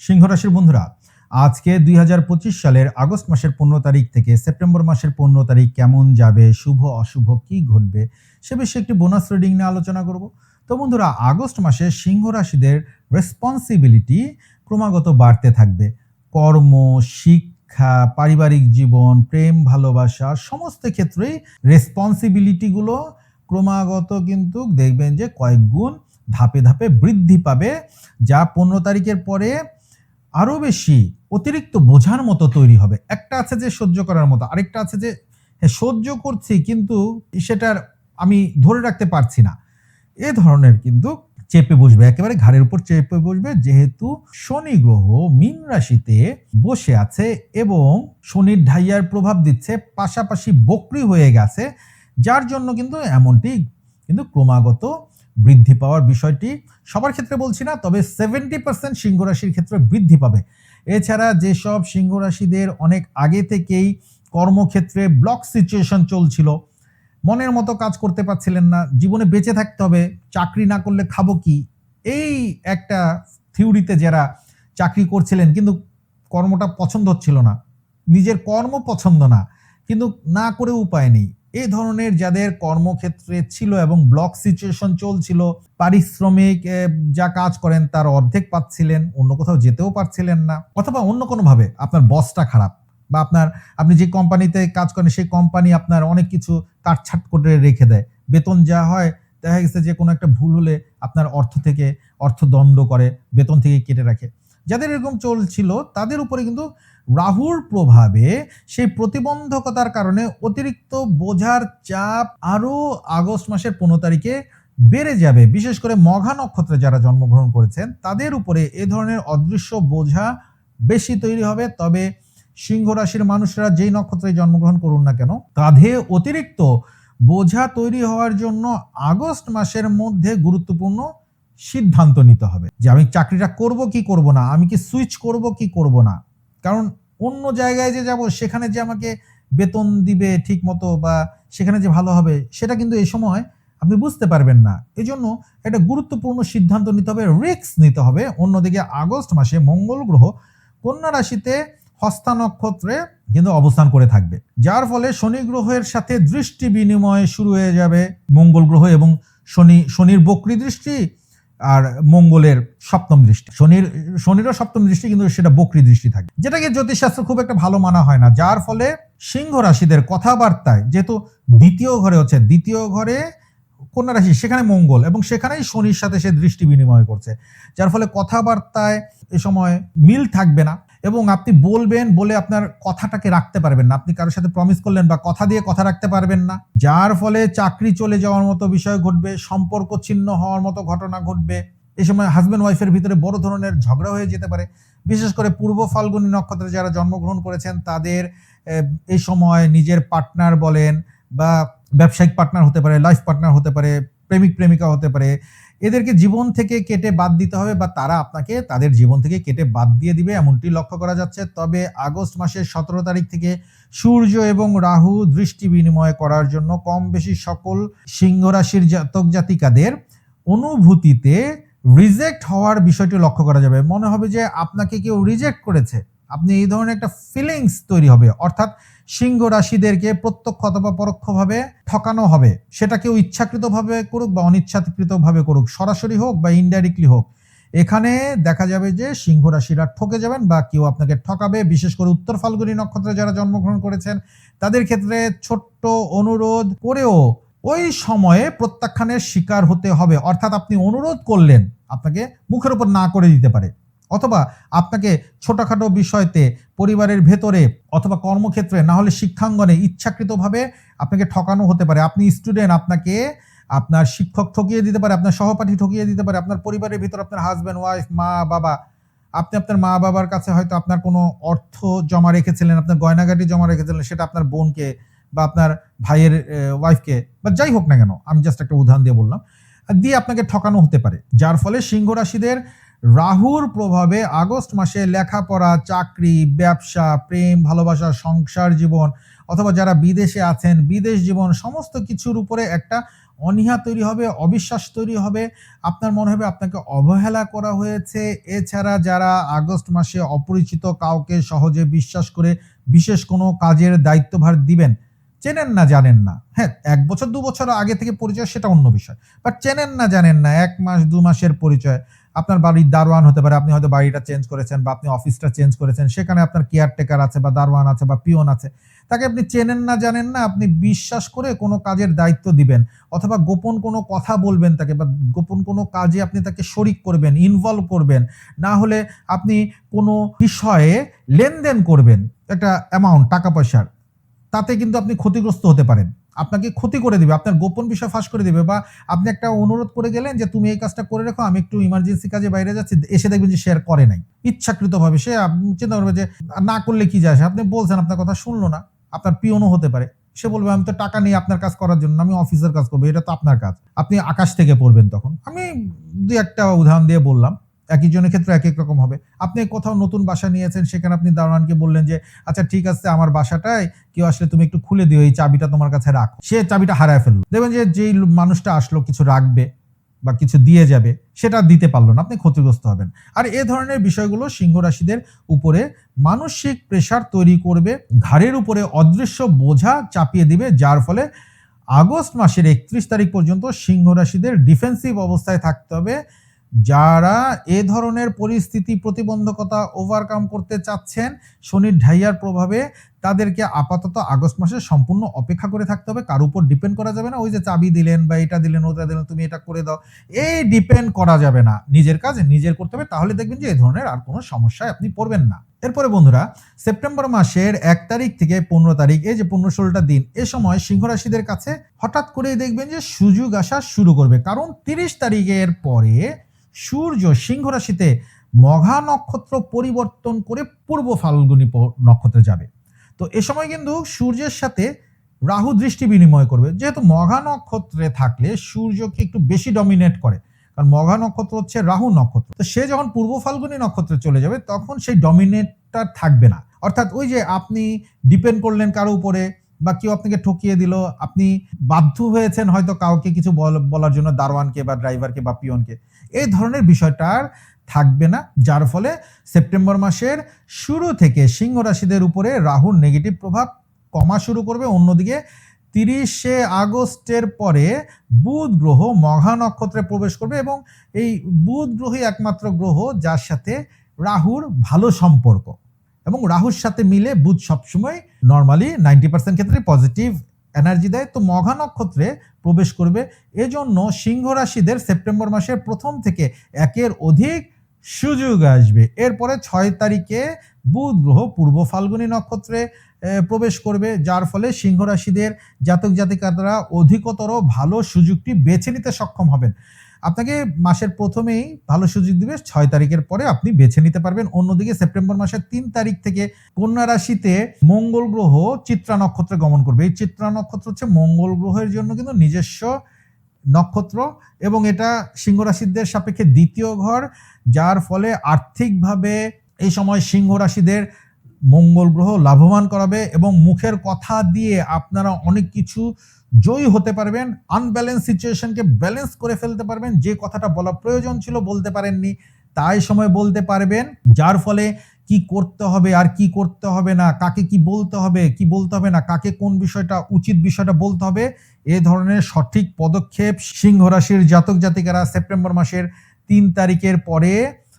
সিংহ রাশির বন্ধুরা, আজকে দুই হাজার পঁচিশ সালের আগস্ট মাসের পনেরো তারিখ থেকে সেপ্টেম্বর মাসের পনেরো তারিখ কেমন যাবে, শুভ, অশুভ, কি ঘটবে, সে বিষয়ে একটি বোনাস রিডিং নিয়ে আলোচনা করব। তো বন্ধুরা, আগস্ট মাসে সিংহ রাশিদের রেসপন্সিবিলিটি ক্রমাগত বাড়তে থাকবে। কর্ম, শিক্ষা, পারিবারিক জীবন, প্রেম, ভালোবাসা, সমস্ত ক্ষেত্রেই রেসপন্সিবিলিটিগুলো ক্রমাগত কিন্তু দেখবেন যে কয়েক গুণ ধাপে ধাপে বৃদ্ধি পাবে। যা পনেরো তারিখের পরে আরও বেশি অতিরিক্ত বোঝার মতো তৈরি হবে। একটা আছে যে সহ্য করার মতো আরেকটা আছে যে হ্যাঁ, সহ্য করছি কিন্তু সেটার আমি ধরে রাখতে পারছি না। এ ধরনের কিন্তু চেপে বসবে একেবারে ঘাড়ের উপর চেপে বসবে যেহেতু শনি গ্রহ মীন রাশিতে বসে আছে এবং শনির ঢাইয়ার প্রভাব দিচ্ছে পাশাপাশি বক্রি হয়ে গেছে যার জন্য কিন্তু এমনটি কিন্তু ক্রমাগত বৃদ্ধি পাওয়ার বিষয়টি সবার ক্ষেত্রে বলছি না, তবে সেভেন্টি পার্সেন্ট সিংহ রাশির ক্ষেত্রে বৃদ্ধি পাবে। এছাড়া যেসব সিংহ রাশিদের অনেক আগে থেকেই কর্মক্ষেত্রে ব্লক সিচুয়েশন চলছিল, মনের মতো কাজ করতে পারছিলেন না, জীবনে বেঁচে থাকতে হবে, চাকরি না করলে খাব কি, এই একটা থিওরিতে যারা চাকরি করছিলেন কিন্তু কর্মটা পছন্দ হচ্ছিল না, নিজের কর্ম পছন্দ না, কিন্তু না করে উপায় নেই। এই ধরনের যাদের কর্মক্ষেত্রে ছিল এবং ব্লক সিচুয়েশন চলছিল, পারিশ্রমিক যা কাজ করেন তার অর্ধেক পাচ্ছিলেন, অন্য কোথাও যেতেও পারছিলেন না। অথবা অন্য কোনোভাবে আপনার বসটা খারাপ বা আপনার, আপনি যে কোম্পানিতে কাজ করেন, সেই কোম্পানি আপনার অনেক কিছু কাটছাট করে রেখে দেয়। বেতন যা হয়, দেখা গেছে যে কোনো একটা ভুল হলে আপনার অর্থ থেকে অর্থদণ্ড করে, বেতন থেকে কেটে রাখে। যাদের এরকম চলছিল, তাদের উপরে কিন্তু রাহুর প্রভাবে সেই প্রতিবন্ধকতার কারণে অতিরিক্ত বোঝার চাপ আরও আগস্ট মাসের পনেরো তারিখে বেড়ে যাবে। বিশেষ করে মঘা নক্ষত্রে যারা জন্মগ্রহণ করেছেন, তাদের উপরে এ ধরনের অদৃশ্য বোঝা বেশি তৈরি হবে। তবে সিংহ রাশির মানুষরা যেই নক্ষত্রে জন্মগ্রহণ করুন না কেন কাঁধে অতিরিক্ত বোঝা তৈরি হওয়ার জন্য আগস্ট মাসের মধ্যে গুরুত্বপূর্ণ সিদ্ধান্ত নিতে হবে যে আমি চাকরিটা করব কি করব না, আমি কি সুইচ করব কি করব না। কারণ অন্য জায়গায় যে যাব, সেখানে যে আমাকে বেতন দিবে ঠিক মতো বা সেখানে যে ভালো হবে, সেটা কিন্তু এই সময় আপনি বুঝতে পারবেন না। এই জন্য একটা গুরুত্বপূর্ণ সিদ্ধান্ত নিতে হবে রিস্ক নিতে হবে। অন্যদিকে আগস্ট মাসে মঙ্গল গ্রহ কন্যা রাশিতে হস্তা নক্ষত্রে কিন্তু অবস্থান করে থাকবে। যার ফলে শনি গ্রহের সাথে দৃষ্টি বিনিময় শুরু হয়ে যাবে। মঙ্গল গ্রহ এবং শনি, শনির বক্রি দৃষ্টি আর মঙ্গলের সপ্তম দৃষ্টি। শনির, শনিরও সপ্তম দৃষ্টি, কিন্তু সেটা বকরি দৃষ্টি থাকে। যেটাকে জ্যোতিষশাস্ত্র খুব একটা ভালো মানা হয় না, যার ফলে সিংহ রাশিদের কথাবার্তায়, যেহেতু দ্বিতীয় ঘরে হচ্ছে, দ্বিতীয় ঘরে কন্যা রাশি, সেখানে মঙ্গল এবং সেখানেই শনির সাথে সে দৃষ্টি বিনিময় করছে। যার ফলে কথাবার্তায় এ সময় মিল থাকবে না। এবং আপনি বলবেন বলে আপনার কথাটাকে রাখতে পারবেন না। আপনি কারোর সাথে প্রমিস করলেন বা কথা দিয়ে কথা রাখতে পারবেন না। যার ফলে চাকরি চলে যাওয়ার মতো বিষয় ঘটবে, সম্পর্ক ছিন্ন হওয়ার মতো ঘটনা ঘটবে। এ সময় হাজব্যান্ড ওয়াইফের ভিতরে বড় ধরনের ঝগড়া হয়ে যেতে পারে। বিশেষ করে পূর্ব ফাল্গুনী নক্ষত্রে যারা জন্মগ্রহণ করেছেন, তাদের এই সময় নিজের পার্টনার বলেন বা ব্যবসায়িক পার্টনার হতে পারে লাইফ পার্টনার হতে পারে প্রেমিক, প্রেমিকা হতে পারে। এদেরকে জীবন থেকে কেটে বাদ দিতে হবে বা তারা আপনাকে তাদের জীবন থেকে কেটে বাদ দিয়ে দিবে, এমনটি লক্ষ্য করা যাচ্ছে। তবে আগস্ট মাসের সতেরো তারিখ থেকে সূর্য এবং রাহু দৃষ্টি বিনিময় করার জন্য কম বেশি সকল সিংহ রাশির জাতক জাতিকাদের অনুভূতিতে রিজেক্ট হওয়ার বিষয়টি লক্ষ্য করা যাবে। মনে হবে যে আপনাকে কেউ রিজেক্ট করেছে। আপনি এই ধরনের একটা ফিলিংস তৈরি হবে। অর্থাৎ সিংহ রাশিদেরকে প্রত্যক্ষ অথবা পরোক্ষভাবে ঠকানো হবে। সেটা কেউ ইচ্ছাকৃতভাবে করুক বা অনিচ্ছাকৃতভাবে করুক, সরাসরি হোক বা ইনডাইরেক্টলি হোক। এখানে দেখা যাবে যে সিংহ রাশিরা ঠকে যাবেন বা কেউ আপনাকে ঠকাবে। বিশেষ করে উত্তর ফাল্গুনী নক্ষত্রে যারা জন্মগ্রহণ করেছেন, তাদের ক্ষেত্রে ছোট্ট অনুরোধ করেও ওই সময়ে প্রত্যাখ্যানের শিকার হতে হবে। অর্থাৎ আপনি অনুরোধ করলেন, আপনাকে মুখের উপর না করে দিতে পারে। অথবা আপনাকে ছোটখাটো বিষয়তে পরিবারের ভেতরে অথবা কর্মক্ষেত্রে, না হলে শিক্ষাঙ্গনে ইচ্ছাকৃতভাবে আপনাকে ঠকানো হতে পারে। আপনি স্টুডেন্ট আপনাকে আপনার শিক্ষক ঠকিয়ে দিতে পারে, আপনার সহপাঠী ঠকিয়ে দিতে পারে, আপনার পরিবারের ভিতর আপনার হাজব্যান্ড ওয়াইফ মা, বাবা। আপনি আপনার মা, বাবার কাছে হয়তো আপনার কোনো অর্থ জমা রেখেছিলেন, আপনার গয়নাগাটি জমা রেখেছিলেন, সেটা আপনার বোনকে বা আপনার ভাইয়ের ওয়াইফকে বা যাই হোক না কেন, আমি জাস্ট একটা উদাহরণ দিয়ে বললাম, দিয়ে আপনাকে ঠকানো হতে পারে। যার ফলে সিংহ রাশিদের রাহুর প্রভাবে আগস্ট মাসে লেখাপড়া, চাকরি, ব্যবসা, প্রেম, ভালোবাসা, সংসার জীবন অথবা যারা বিদেশে আছেন, বিদেশ জীবন সমস্ত কিছুর উপরে একটা অনীহা তৈরি হবে, অবিশ্বাস তৈরি হবে। আপনার মনে হবে আপনাকে অবহেলা করা হয়েছে। এছাড়া যারা আগস্ট মাসে অপরিচিত কাউকে সহজে বিশ্বাস করে বিশেষ কোনো কাজের দায়িত্বভার দিবেন, চেনেন না, জানেন না। হ্যাঁ এক বছর, দু বছর আগে থেকে পরিচয় সেটা অন্য বিষয়। বাট চেনেন না, জানেন না, এক মাস, দু মাসের পরিচয়। আপনার বাড়ির দারোয়ান হতে পারে, আপনি হয়তো বাড়িটা চেঞ্জ করেছেন বা আপনি অফিসটা চেঞ্জ করেছেন, সেখানে আপনার কেয়ারটেকার আছে বা দারোয়ান আছে বা পিয়ন আছে। তাকে আপনি চেনেন না, জানেন না, আপনি বিশ্বাস করে কোনো কাজের দায়িত্ব দিবেন অথবা গোপন কোনো কথা বলবেন তাকে বা গোপন কোনো কাজে আপনি তাকে শরিক করবেন ইনভলভ করবেন। না হলে আপনি কোনো বিষয়ে লেনদেন করবেন, একটা অ্যামাউন্ট টাকা পয়সার তাতে কিন্তু আপনি ক্ষতিগ্রস্ত হতে পারেন। আপনাকে ক্ষতি করে দিবে, আপনার গোপন বিষয় ফাঁস করে দিবে বা আপনি একটা অনুরোধ করে গেলেন যে তুমি এই কাজটা করে রেখো, আমি একটু ইমার্জেন্সি কাজে বাইরে যাচ্ছি, এসে দেখবেন যে শেয়ার করে নাই। ইচ্ছাকৃতভাবে সে চিন্তা করবে যে না করলে কি যায়? আপনি বলছেন, আপনার কথা শুনলো না, আপনার পিয়নও হতে পারে। সে বলবে, আমি তো টাকা নেই আপনার কাজ করার জন্য, আমি অফিসের কাজ করব, এটা তো আপনার কাজ। আপনি আকাশ থেকে পড়বেন তখন। আমি দুই একটা উদাহরণ দিয়ে বললাম। একই জনের ক্ষেত্রে এক এক রকম হবে। আপনি কোথাও নতুন বাসা নিয়েছেন, সেখানে আপনি দারোয়ানকে বললেন যে আচ্ছা ঠিক আছে, আমার বাসাটায় কেউ আসলে তুমি একটু খুলে দিও, এই চাবিটা তোমার কাছে রাখো। সে চাবিটা হারায় ফেলল। দেখবেন যে, যেই মানুষটা আসলো, কিছু রাখবে বা কিছু দিয়ে যাবে, সেটা দিতে পারল না, আপনি ক্ষতিগ্রস্ত হবেন। আর এ ধরনের বিষয়গুলো সিংহ রাশিদের উপরে মানসিক প্রেসার তৈরি করবে, ঘাড়ের উপরে অদৃশ্য বোঝা চাপিয়ে দিবে, যার ফলে আগস্ট মাসের একত্রিশ তারিখ পর্যন্ত সিংহ রাশিদের ডিফেন্সিভ অবস্থায় থাকতে হবে। যারা এ ধরনের পরিস্থিতি প্রতিবন্ধকতা ওভারকাম করতে চাচ্ছেন, শনির ঢাইয়ার প্রভাবে তাদেরকে আপাতত আগস্ট মাসে সম্পূর্ণ অপেক্ষা করে থাকতে হবে। কার উপর ডিপেন্ড করা যাবে না। ওই যে চাবি দিলেন বা এটা দিলেন, ওটা দিলেন, তুমি এটা করে দাও। এই ডিপেন্ড করা যাবে না। নিজের কাজ নিজের করতে হবে। তাহলে দেখবেন যে এই ধরনের আর কোনো সমস্যায় আপনি পড়বেন না। এরপরে বন্ধুরা, সেপ্টেম্বর মাসের এক তারিখ থেকে পনেরো তারিখ, এই যে পনেরো ষোলোটা দিন, এ সময় সিংহ রাশিদের কাছে হঠাৎ করেই দেখবেন যে সুযোগ আসা শুরু করবে। কারণ তিরিশ তারিখের পরে সূর্য সিংহ রাশিতে মঘা নক্ষত্র পরিবর্তন করে পূর্ব ফাল্গুনি নক্ষত্রে যাবে। তো এ সময় কিন্তু সূর্যের সাথে রাহু দৃষ্টি বিনিময় করবে। যেহেতু মঘা নক্ষত্রে থাকলে সূর্যকে একটু বেশি ডমিনেট করে, কারণ মঘা নক্ষত্র হচ্ছে রাহু নক্ষত্র। তো সে যখন পূর্ব ফাল্গুনি নক্ষত্রে চলে যাবে, তখন সেই ডমিনেটটা থাকবে না। অর্থাৎ ওই যে আপনি ডিপেন্ড করলেন কারও উপরে বা কেউ আপনাকে ঠকিয়ে দিল, আপনি বাধ্য হয়েছেন হয়তো কাউকে কিছু বল- বলার জন্য দারোয়ানকে বা ড্রাইভারকে বা পিয়নকে। এই ধরনের বিষয়টার থাকবে না, যার ফলে সেপ্টেম্বর মাসের শুরু থেকে সিংহ রাশিদের উপরে রাহুর নেগেটিভ প্রভাব কমা শুরু করবে। অন্যদিকে তিরিশে আগস্টের পরে বুধ গ্রহ মঘা নক্ষত্রে প্রবেশ করবে এবং এই বুধ গ্রহই একমাত্র গ্রহ যার সাথে রাহুর ভালো সম্পর্ক। এবং রাহুর সাথে মিলে বুধ সবসময় নর্মালি নাইনটি পার্সেন্ট ক্ষেত্রে পজিটিভ এনার্জি দেয়। তো মঘা নক্ষত্রে প্রবেশ করবে। এজন্য সিংহ রাশিদের সেপ্টেম্বর মাসের প্রথম থেকে একের অধিক সুযোগ আসবে। এরপরে ছয় তারিখে বুধ গ্রহ পূর্ব ফাল্গুনী নক্ষত্রে প্রবেশ করবে। যার ফলে সিংহ রাশিদের জাতক জাতিকারা অধিকতর ভালো সুযোগটি বেছে নিতে সক্ষম হবেন। আপনাকে মাসের প্রথমেই ভালো সুযোগ দিবে, ছয় তারিখের পরে আপনি বেছে নিতে পারবেন। অন্যদিকে সেপ্টেম্বর মাসের তিন তারিখ থেকে কন্যা রাশিতে মঙ্গল গ্রহ চিত্রা নক্ষত্রে গমন করবে। এই চিত্রা নক্ষত্র হচ্ছে মঙ্গল গ্রহের জন্য কিন্তু নিজস্ব নক্ষত্র এবং এটা সিংহ রাশিদের সাপেক্ষে দ্বিতীয় ঘর, যার ফলে আর্থিকভাবে এই সময় সিংহ রাশিদের মঙ্গল গ্রহ লাভবান করাবে এবং মুখের কথা দিয়ে আপনারা অনেক কিছু জয়ী হতে পারবেন আনব্যালেন্স সিচুয়েশনকে ব্যালেন্স করে ফেলতে পারবেন, যে কথাটা বলা প্রয়োজন ছিল বলতে পারেননি, তাই সময় বলতে পারবেন, যার ফলে কি করতে হবে আর কি করতে হবে না, কাকে কি বলতে হবে, কি বলতে হবে না, কাকে কোন বিষয়টা উচিত বিষয়টা বলতে হবে, এ ধরনের সঠিক পদক্ষেপ সিংহ রাশির জাতক জাতিকারা সেপ্টেম্বর মাসের তিন তারিখের পরে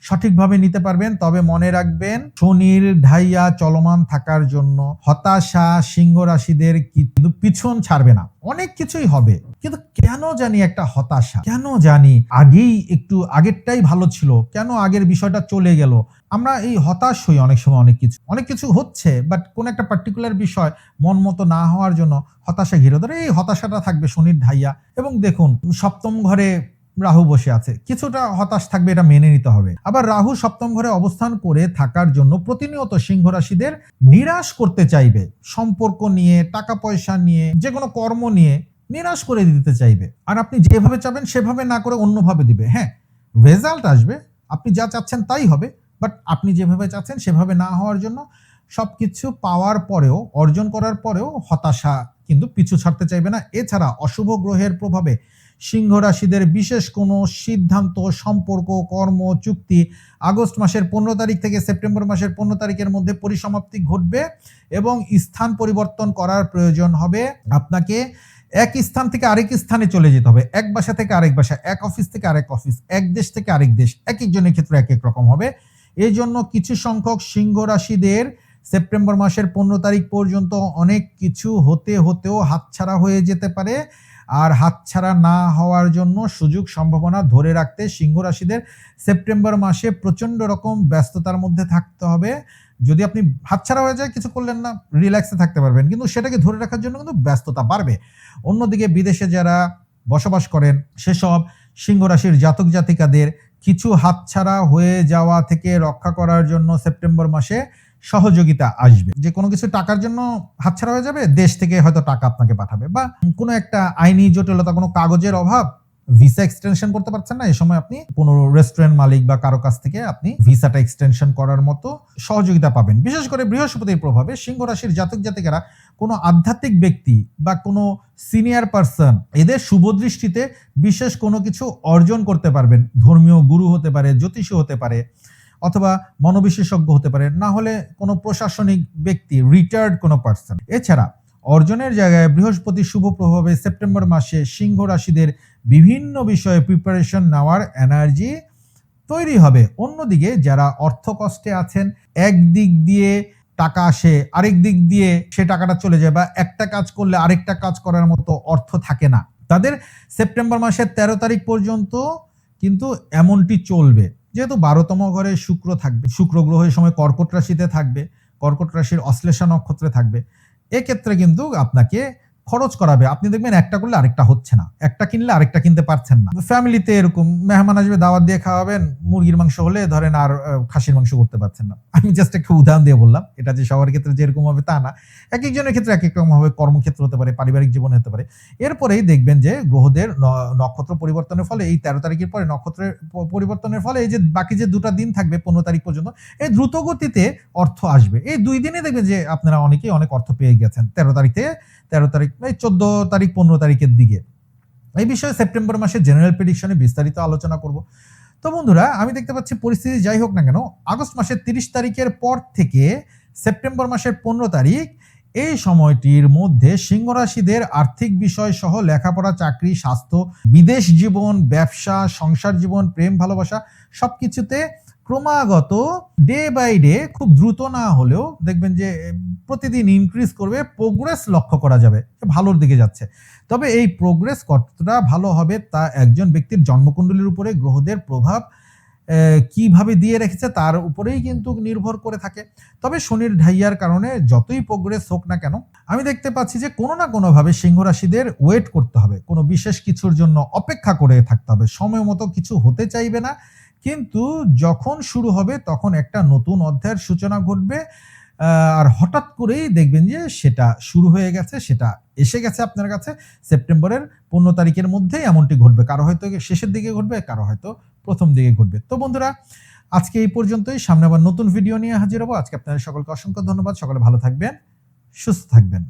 সঠিকভাবে নিতে পারবেন। তবে মনে রাখবেন শনির ঢাইয়া চলমান থাকার জন্য হতাশা সিংহ রাশিদের কিন্তু পিছন ছাড়বে না। অনেক কিছুই হবে। কিন্তু কেন জানি একটা হতাশা? কেন জানি আগেই একটু আগেরটাই ভালো ছিল। কেন আগের বিষয়টা চলে গেল? আমরা এই হতাশ হই অনেক সময় অনেক কিছু। অনেক কিছু হচ্ছে বাট কোন একটা পার্টিকুলার বিষয় মন মতো না হওয়ার জন্য হতাশা ঘিরে ধরে এই হতাশাটা থাকবে শনির ঢাইয়া। এবং দেখুন, সপ্তম ঘরে রাহু বসে আছে। কিছুটা হতাশ থাকবে, এটা মেনে নিতে হবে। আবার রাহু সপ্তম ঘরে অবস্থান করে থাকার জন্য প্রতিনিয়ত সিংহ রাশিদের নিরাশ করতে চাইবে। সম্পর্ক নিয়ে, টাকা পয়সা নিয়ে, যে কোনো কর্ম নিয়ে নিরাশ করে দিতে চাইবে। আর আপনি যেভাবে চাবেন, সেভাবে না করে অন্যভাবে দিবে। হ্যাঁ রেজাল্ট আসবে। আপনি যা চাচ্ছেন তাই হবে। বাট আপনি যেভাবে চাচ্ছেন, সেভাবে না হওয়ার জন্য সবকিছু পাওয়ার পরেও, অর্জন করার পরেও হতাশা কিন্তু পিছু ছাড়তে চাইবে না। এছাড়া অশুভ গ্রহের প্রভাবে সিংহ রাশিদের বিশেষ কোনো সিদ্ধান্ত, সম্পর্ক, কর্ম, চুক্তি আগস্ট মাসের পনেরো তারিখ থেকে সেপ্টেম্বর মাসের পনেরো তারিখের মধ্যে পরিসমাপ্তি ঘটবে এবং স্থান পরিবর্তন করার প্রয়োজন হবে। আপনাকে এক স্থান থেকে আরেক স্থানে চলে যেতে হবে। এক বাসা থেকে আরেক বাসা, এক অফিস থেকে আরেক অফিস, এক দেশ থেকে আরেক দেশ এক একজনের ক্ষেত্রে এক এক রকম হবে। এই জন্য কিছু সংখ্যক সিংহ রাশিদের সেপ্টেম্বর মাসের পনেরো তারিখ পর্যন্ত অনেক কিছু হতে হতেও হাতছাড়া হয়ে যেতে পারে। আর হাতছাড়া না হওয়ার জন্য সুযোগ সম্ভাবনা ধরে রাখতে সিংহ রাশিদের সেপ্টেম্বর মাসে প্রচণ্ড রকম ব্যস্ততার মধ্যে থাকতে হবে। যদি আপনি হাতছাড়া হয়ে যায়, কিছু করলেন না রিল্যাক্সে থাকতে পারবেন। কিন্তু সেটাকে ধরে রাখার জন্য কিন্তু ব্যস্ততা বাড়বে। অন্যদিকে বিদেশে যারা বসবাস করেন, সেসব সিংহ রাশির জাতক জাতিকাদের কিছু হাতছাড়া হয়ে যাওয়া থেকে রক্ষা করার জন্য সেপ্টেম্বর মাসে সহযোগিতা আসবে। যে কোনো কিছু টাকার জন্য হাতছাড়া হয়ে যাবে, দেশ থেকে হয়তো টাকা আপনাকে পাঠাবে বা কোনো একটা আইনি জটিলতা, কোনো কাগজের অভাব, ভিসা এক্সটেনশন করতে পারছেন না এই সময় আপনি কোনো রেস্টুরেন্ট মালিক বা কারও কাছ থেকে আপনি ভিসাটা এক্সটেনশন করার মতো সহযোগিতা পাবেন। বিশেষ করে বৃহস্পতির প্রভাবে সিংহ রাশির জাতক জাতিকারা কোনো আধ্যাত্মিক ব্যক্তি বা কোনো সিনিয়র পার্সন এদের শুভ দৃষ্টিতে বিশেষ কোনো কিছু অর্জন করতে পারবেন। ধর্মীয় গুরু হতে পারে, জ্যোতিষী হতে পারে অথবা মনোবিশেষজ্ঞ হতে পারে, না হলে কোনো প্রশাসনিক ব্যক্তি রিটায়ার্ড কোনো পার্সন এছাড়া অর্জনের জায়গায় বৃহস্পতি শুভ প্রভাবে সেপ্টেম্বর মাসে সিংহ রাশিদের বিভিন্ন বিষয়ে প্রিপারেশন নেওয়ার এনার্জি তৈরি হবে। অন্যদিকে যারা অর্থ কষ্টে আছেন একদিক দিয়ে টাকা আসে, আরেক দিক দিয়ে সে টাকাটা চলে যায় বা একটা কাজ করলে আরেকটা কাজ করার মতো অর্থ থাকে না। তাদের সেপ্টেম্বর মাসের তেরো তারিখ পর্যন্ত কিন্তু এমনটি চলবে। যেহেতু বারোতম ঘরে শুক্র থাকবে, শুক্র গ্রহের সময় কর্কট রাশিতে থাকবে, কর্কট রাশির অশ্লেষা নক্ষত্রে থাকবে, এক্ষেত্রে কিন্তু আপনাকে খরচ করাবে। আপনি দেখবেন একটা করলে আরেকটা হচ্ছে না। একটা কিনলে আরেকটা কিনতে পারছেন না। ফ্যামিলিতে এরকম মেহমান আসবে, দাওয়াত দিয়ে খাওয়াবেন, মুরগির মাংস হলে ধরেন আর খাসির মাংস করতে পারছেন না। আমি জাস্ট একটা উদাহরণ দিয়ে বললাম। এটা যে সবার ক্ষেত্রে যেরকম হবে তা না। এক একজনের ক্ষেত্রে এক এক রকম হবে কর্মক্ষেত্র হতে পারে, পারিবারিক জীবন হতে পারে। এরপরেই দেখবেন যে গ্রহদের নক্ষত্র পরিবর্তনের ফলে, এই তেরো তারিখের পরে নক্ষত্রের পরিবর্তনের ফলে এই যে বাকি যে দুটা দিন থাকবে, পনেরো তারিখ পর্যন্ত, এই দ্রুত গতিতে অর্থ আসবে। এই দুই দিনে দেখবেন যে আপনারা অনেকেই অনেক অর্থ পেয়ে গেছেন। তেরো তারিখ তেরো তারিখ এই চোদ্দ তারিখ, পনেরো তারিখের দিকে। এই বিষয়ে সেপ্টেম্বর মাসে জেনারেল প্রেডিকশনে বিস্তারিত আলোচনা করব। তো বন্ধুরা, আমি দেখতে পাচ্ছি পরিস্থিতি যাই হোক না কেন, আগস্ট মাসের তিরিশ তারিখের পর থেকে সেপ্টেম্বর মাসের পনেরো তারিখ, এই সময়টির মধ্যে সিংহ রাশিদের আর্থিক বিষয় সহ লেখাপড়া, চাকরি, স্বাস্থ্য, বিদেশ জীবন, ব্যবসা, সংসার জীবন, প্রেম, ভালোবাসা সবকিছুতে ক্রমাগত ডে বাই ডে খুব দ্রুত না হলেও দেখবেন যে প্রতিদিন ইনক্রিজ করবে প্রোগ্রেস লক্ষ্য করা যাবে ভালোর দিকে যাচ্ছে। তবে এই প্রোগ্রেস কতটা ভালো হবে তা একজন ব্যক্তির জন্মকুণ্ডলীর উপরে গ্রহদের প্রভাব কীভাবে দিয়ে রেখেছে তার উপরেই কিন্তু নির্ভর করে থাকে। তবে শনির ঢাইয়ার কারণে যতই প্রোগ্রেস হোক না কেন, আমি দেখতে পাচ্ছি যে কোনো না কোনোভাবে সিংহ রাশিদের ওয়েট করতে হবে। কোনো বিশেষ কিছুর জন্য অপেক্ষা করে থাকতে হবে। সময় মতো কিছু হতে চাইবে না। কিন্তু যখন শুরু হবে, তখন একটা নতুন অধ্যায়ের সূচনা ঘটবে আর হঠাৎ করেই দেখবেন যে সেটা শুরু হয়ে গেছে, সেটা এসে গেছে আপনার কাছে। সেপ্টেম্বরের পনেরো তারিখের মধ্যেই এমনটি ঘটবে। কারও হয়তো শেষের দিকে ঘটবে, কারও হয়তো প্রথম দিকে ঘটবে। তো বন্ধুরা, আজকে এই পর্যন্তই। সামনে আবার নতুন ভিডিও নিয়ে হাজির হব। আজকে আপনাদের সকলকে অসংখ্য ধন্যবাদ। সকলে ভালো থাকবেন, সুস্থ থাকবেন।